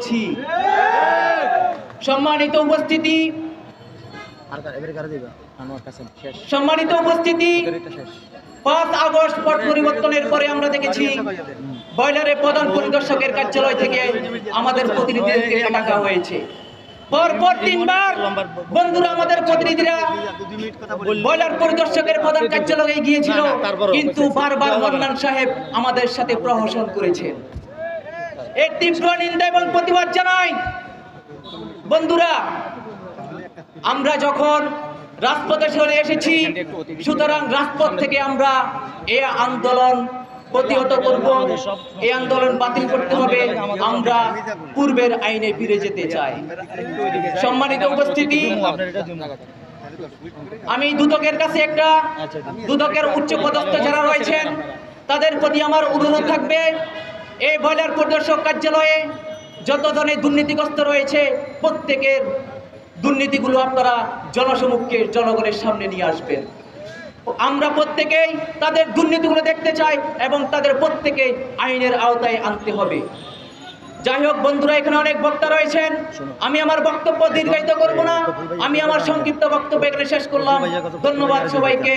করছি। সম্মানিত উপস্থিতি। সম্মানিত উপস্থিতি। পাঁচ আগস্ট পট পরিবর্তনের পরে আমরা দেখেছি বয়লারের প্রধান পরিদর্শকের কার্যালয় থেকে আমাদের প্রতিনিধিদেরকে ডাকা হয়েছে। পরপর তিনবার বন্ধুরা, আমাদের প্রতিনিধিরা বয়লার পরিদর্শকের প্রধান কার্যালয়ে গিয়েছিল, কিন্তু বারবার মন্নান সাহেব আমাদের সাথে প্রহসন করেছেন। এর তীব্র নিন্দা এবং প্রতিবাদ জানাই। বন্ধুরা, আমরা যখন রাজপথে চলে এসেছি, সুতরাং রাজপথ থেকে আমরা এ আন্দোলন প্রতিহত করব এই আন্দোলন বাতিল করতে হবে। আমরা পূর্বের আইনে ফিরে যেতে চাই। সম্মানিত উপস্থিতি, আমি দুদকের কাছে একটা দুদকের উচ্চ পদস্থ যারা রয়েছেন, তাদের প্রতি আমার অনুরোধ থাকবে। এই বয়লার পরিদর্শক কার্যালয়ে যত ধরনের দুর্নীতিগ্রস্ত রয়েছে, প্রত্যেকের দুর্নীতিগুলো আপনারা জনসমুখকে জনগণের সামনে নিয়ে আসবেন। আমরা প্রত্যেকেই তাদের দুর্নীতিগুলো দেখতে চাই এবং তাদের প্রত্যেকেই আইনের আওতায় আনতে হবে। যাই হোক বন্ধুরা, এখানে অনেক বক্তা রয়েছেন। আমি আমার বক্তব্য দীর্ঘায়িত করব না। আমি আমার সংক্ষিপ্ত বক্তব্য এখানে শেষ করলাম। ধন্যবাদ সবাইকে।